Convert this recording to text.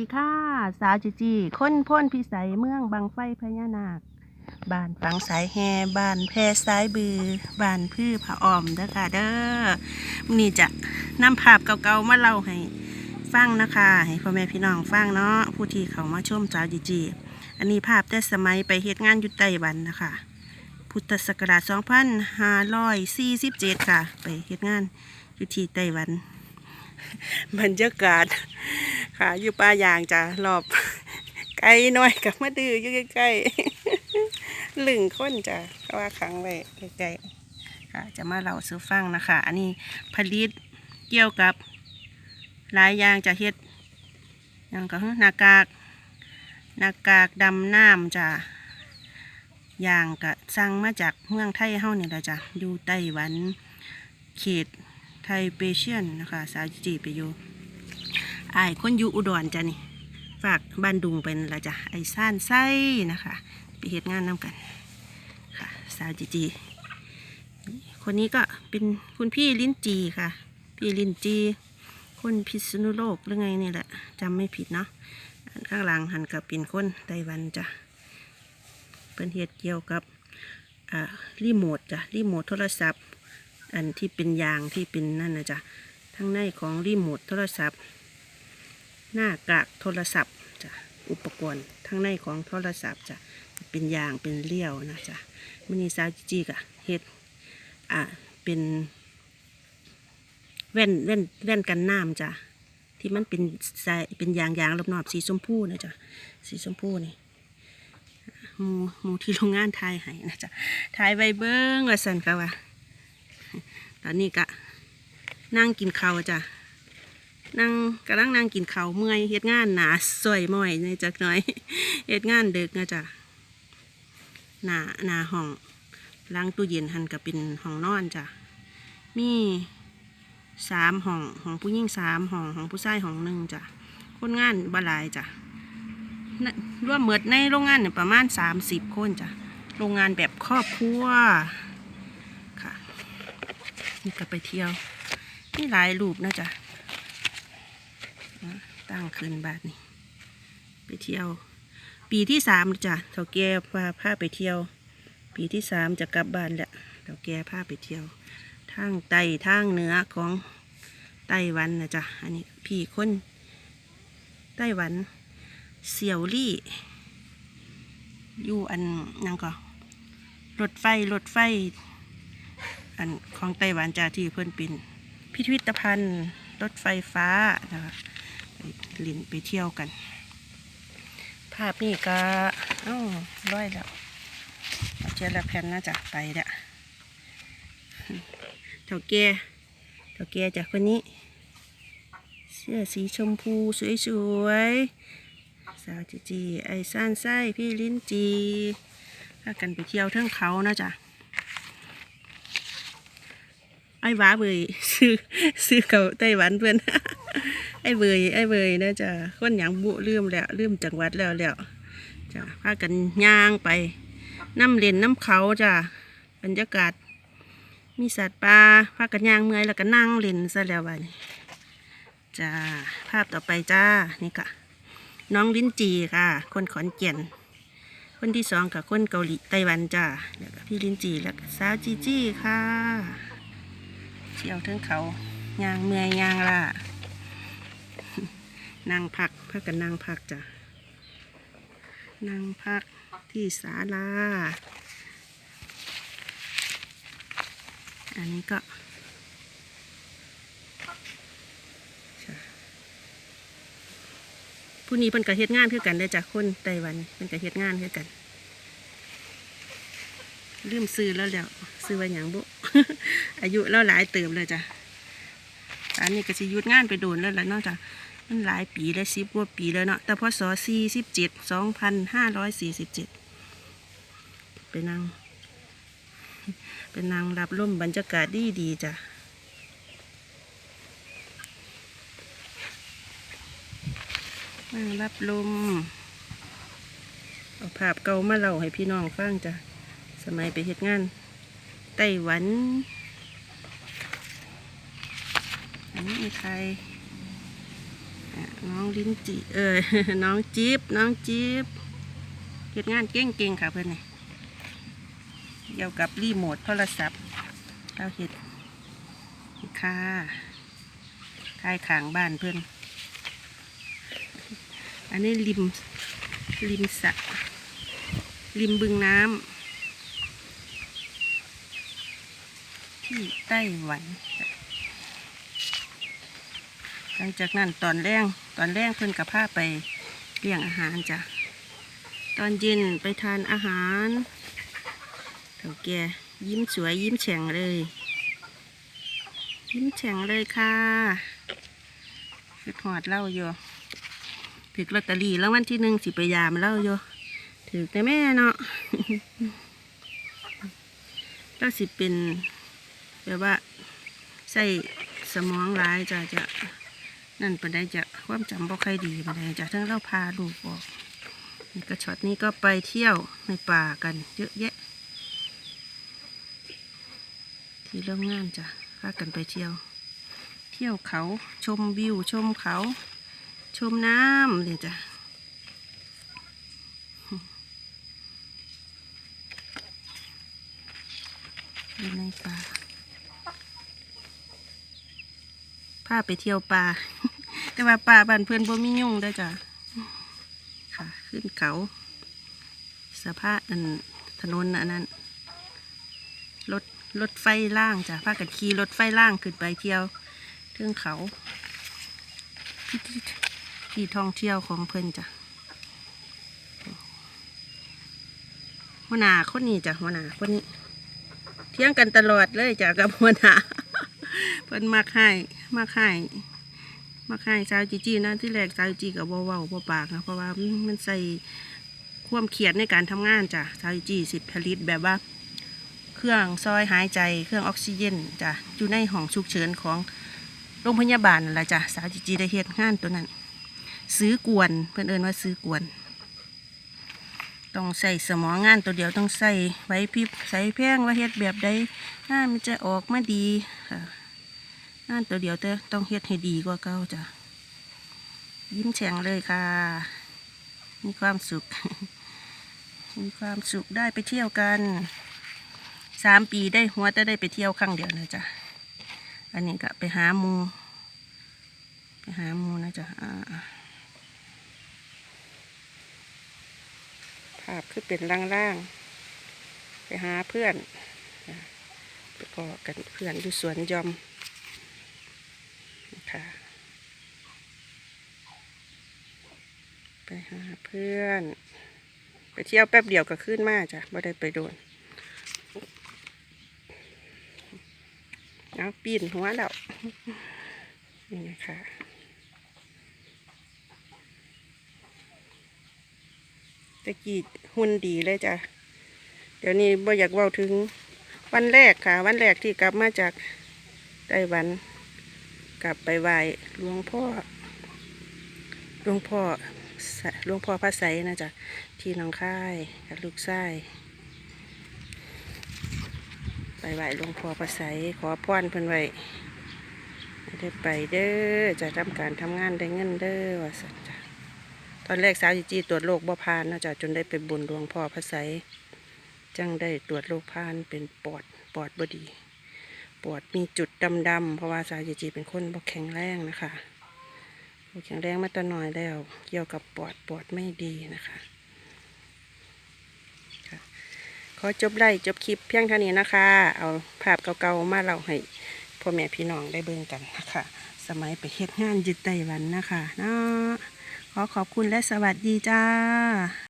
ดีค่ะ สาวจีจีคนพ่นพิสัยเมืองบางไฟพญานาคบ้านฝังสายแฮบ้านแพรสายบือบ้านพือผาอ้อมเด้อค่ะเด้อมนี่จะนำภาพเก่าๆมาเล่าให้ฟังนะคะให้พ่อแม่พี่น้องฟังเนาะผู้ที่เขามาชมสาวจีจีอันนี้ภาพแต่สมัยไปเฮ็ดงานยู่ไต้หวันนะคะ พุทธศักราช 2547 ค่ะ ไปเฮ็ดงานอยู่ที่ไต้หวัน บรรยากาศ ค่ะ อยู่ป่ายางจ้ะรอบไกลหน่อยกับมาดื้ออยู่ใกล้ๆลึงค้นจ้ะเขาว่าขังไว้ใกล้ๆค่ะ จะมาเล่าสู่ฟังนะคะ อันนี้ผลิตเกี่ยวกับหลายอย่างจะเฮ็ดอย่างก็หน้ากากหน้ากากดำน้ำจ้ะอย่างก็สั่งมาจากเมืองไทยเฮาเนี่แหละจ้ะอยู่ไต้หวันเขต ไทเปเชียนนะคะ สาวจีไปอยู่อายคนอยู่อุดรจ้ะนี่ ฝากบ้านดุงเป็นละจ้ะไอ้ซ่านไส้นะคะไปเหตุงานน้ำกันค่ะ สาวจีจีคนนี้ก็เป็นคุณพี่ลิ้นจีค่ะ พี่ลิ้นจีคนพิษณุโลกหรือไงนี่แหละจำไม่ผิดเนาะข้างหลังหันกับเป็นคนไต้หวันจ้ะเป็นเหตุเกี่ยวกับรีโมทจ้ะรีโมทโทรศัพท์ อันที่เป็นยางที่เป็นนั่นนะจ๊ะทั้งในของรีโมทโทรศัพท์ หน้ากากโทรศัพท์จ้ะอุปกรณ์ทั้งในของโทรศัพท์จ้ะเป็นยางเป็นเลี้ยวนะจ๊ะมินิซาวจีกะเฮ็ดอ่าเป็นแว่นแว่นแว่นกันน้ำจ้ะที่มันเป็นสายเป็นยางยางรอบๆสีชมพูนะจ๊ะสีชมพูนี่หมูหมูที่โรงงานทายให้นะจ๊ะทายไว้เบิ้งว่าสันค่ะว่า ตอนนี้ก็นั่งกินข้าวจ้ะนั่งกำลังนั่งกินข้าวเมื่อยเฮ็ดงานหนาสวยม่อยในจักน่อยเฮ็ดงานเด็กนะจ๊ะหนาหนาห้องล้างตู้เย็นหันกับเป็นห้องนอนจ้ะมีสามห้องห้องผู้หญิงสามห้องห้องผู้ชายห้องหนึ่งจ้ะคนงานบหลายจ้ะน่วมเมิดในโรงงานเนี่ยประมาณสามสิบคนจ้ะโรงงานแบบครอบครัว นี่ก็ไปเที่ยวนี่หลายรูปนะจ๊ะตั้งคืนบาทนี่ไปเที่ยว ปีที่สามจ้ะเถ่าแก่พาพาไปเที่ยว ปีที่สามจะกลับบ้านแหละเถ่าแก่พาไปเที่ยวทางใต้ทางเหนือของไต้หวันนะจ๊ะอันนี้พี่คนไต้หวันเสี่ยวลี่ อยู่อันนั่งก็รถไฟรถไฟ อันของไต้หวันจ้ะที่เพิ่อนป็นพิพิธภัณฑ์รถไฟฟ้านะคะลินไปเที่ยวกัน ภาพนี่ก็อ้าร้อยแล้วเจอละแผ่นน่าจะไปละเถาแก่เถาแก่จากคนนี้ เสื้อสีชมพูสวยๆ สาวจีจีไอซ่านไส้พี่ลิ้นจีพากันไปเที่ยวเทิงเขานะจ๊ะ ไอ้ว้าเบยซื้อซื้อเก่าไต้หวันเพื่อนไอ้เบยไอ้เบยนะจ๊ะคนหยังบุลืมแล้วลืมจังหวัดแล้วแล้วจ้ะพากันย่างไปน้ำเลนน้ำเขาจ้ะบรรยากาศ มีสัตว์ป่าพากันย่างเมื่อยแล้วก็นั่งเลนซะแล้ววันจ้าภาพต่อไปจ้านี่ค่ะ น้องลิ้นจีค่ะ คนขอนแก่นคนที่สองกับคนเกาหลีไต้หวันจ้าแล้วก็พี่ลิ้นจีแล้วก็สาวจีจี้ค่ะ ที่ยวเทิงเขายางเมื่อยยางล่ะนั่งพักพักกันนั่งพักจ้ะนั่งพักที่ศาลาอันนี้ก็ผู้นี้เป็นกระเฮ็ดงานคือกันได้จากคนไต้หวันเป็นกระเฮ็ดงานคือกัน ลืมซื้อแล้วแล้ว ซื้อไว้อย่างบุ อายุแล้วหลายเติมเลยจ้ะอันนี้ก็สิหยุดงานไปโดนแล้วล่ะเนาะจ้ะมันหลายปีแล้วสิบกว่าปีแล้วเนาะแต่พศสี่สิบเจ็ดสองพันห้าร้อยสี่สิบเจ็ดไปนั่งไปนั่งรับลมบรรยากาศดีดีๆจ้ะ นั่งรับลม เอาภาพเก่ามาเล่าให้พี่น้องฟังจ้ะ สมัยไปเฮ็ดงาน ไต้หวันอันนี้มีใครน้องลิ้นจีเออน้องจิ๊บน้องจิ๊บเฮ็ดงานเก่งๆค่ะเพื่อนนี่เกี่ยวกับรีโมทโทรศัพท์เราเฮ็ดค่ะท้ายขางบ้านเพื่อน อันนี้ริมริมสระริมบึงน้ำ ที่ไต้หวันหลังจากนั้นตอนแรงตอนแรงเพิ่นกับพาไปเลี้ยงอาหารจ้ะตอนเย็นไปทานอาหารเถ่าแกยิ้มสวยยิ้มแฉ่งเลย ยิ้มแฉ่งเลยค่ะคือหอดเล่าอยู่ถึกลอตเตอรี่แล้ววันที่หนึ่งสิไปยามเล่าอยู่ถึกแต่แม่เนาะแล้วสิเป็น แบบว่าใส่สมองร้ายจะจะนั่นปานใดจะความจำบ่ค่อยดีปานใดจะทั้งเราพาลูกออกนี่ก็ช็อตนี้ก็ไปเที่ยวในป่ากันเยอะแยะ ที่เริ่มงานจ้ะพากันไปเที่ยว เที่ยวเขาชมวิวชมเขา ชมน้ำเลยจ้ะอยู่ในป่า พาไปเที่ยวป่า แต่ว่าป่าบ้านเพื่อนบ่มียุ่งได้จ้ะค่ะ ขึ้นเขาสภาพอันถนนอันนั้นรถรถไฟล่างจ้ะพากันขี่รถไฟล่างขึ้นไปเที่ยวเทิงเขาที่ที่ท่องเที่ยวของเพื่อนจ้ะหัวหน้าคนนี้จ้ะหัวหน้าคนนี้ เที่ยงกันตลอดเลยจ้ะกับหัวหน้าเพิ่อนมักให้ มักให้มักให้สาวจีจีนะที่แรกสาวจีจีกับเว้าๆบ่ปากนะเพราะว่ามันใส่ความเครียดในการทำงานจ้ะสาวจีจีสิผลิตแบบว่า เครื่องซอยหายใจเครื่องออกซิเจนจ้ะอยู่ในห้องฉุกเฉินของโรงพยาบาลนั่นแหละจ้ะสาวจีจีได้เฮ็ดงานตัวนั้น ซื้อกวนเพิ่อนเอินว่าซื้อกวนต้องใส่สมองงานตัวเดียวต้องใส่ไว้พิบใส่แพงว่าเฮ็ดแบบใดงานมันจะออกมาดีค่ะ งานตัวเดียวแต่ต้องเฮ็ดให้ดีกว่าเก่าจ้ะ ยิ้มแฉ่งเลยค่ะ มีความสุข มีความสุขได้ไปเที่ยวกันสามปีได้หัวแต่ได้ไปเที่ยวครั้งเดียวนะจ๊ะ อันนี้ก็ไปหาหมู ไปหาหมูนะจ๊ะภาพคือเป็นล่างๆ ไปหาเพื่อน ไปพอกันเพื่อนอยู่สวนยอม ค่ะ ไปหาเพื่อน ไปเที่ยวแป๊บเดียวก็ขึ้นมาจ้ะไม่ได้ไปโดนเอาปีนหัวแล้ว นี่นะคะตะกี้หุ่นดีเลยจ้ะ เดี๋ยวนี้บ่อยากเว้าถึงวันแรกค่ะ วันแรกที่กลับมาจากไต้หวัน กลับไปไหว้หลวงพ่อหลวงพ่อหลวงพ่อพระไสนะจ๊ะที่หน้องค่ายกับลูกชายไปไหว้หลวงพ่อพระไสขอพรเพิ่นไว้ให้ได้ไปเด้อจะทำการทำงานได้เงินเด้อว่าสันจ้ะตอนแรกสาวจีจีตรวจโรคบ่พานนะจ๊ะจนได้ไปบุญหลวงพ่อพระไสจังได้ตรวจโรคพานเป็นปอดปอดบดี ปวดมีจุดดำๆเพราะว่าสาวจีจีเป็นคนบ่แข็งแรงนะคะบ่แข็งแรงมาแตหน่อยแล้ว เกี่ยวกับปอดปอดไม่ดีนะคะขอจบไล่จบคลิปเพียงเท่านี้นะคะ เอาภาพเก่าๆมาเล่าให้พ่อแม่พี่น้องได้เบิ่งกันนะคะ สมัยไปเฮ็ดงานยึดไต้หวันนะคะเนาะขอขอบคุณและสวัสดีจ้า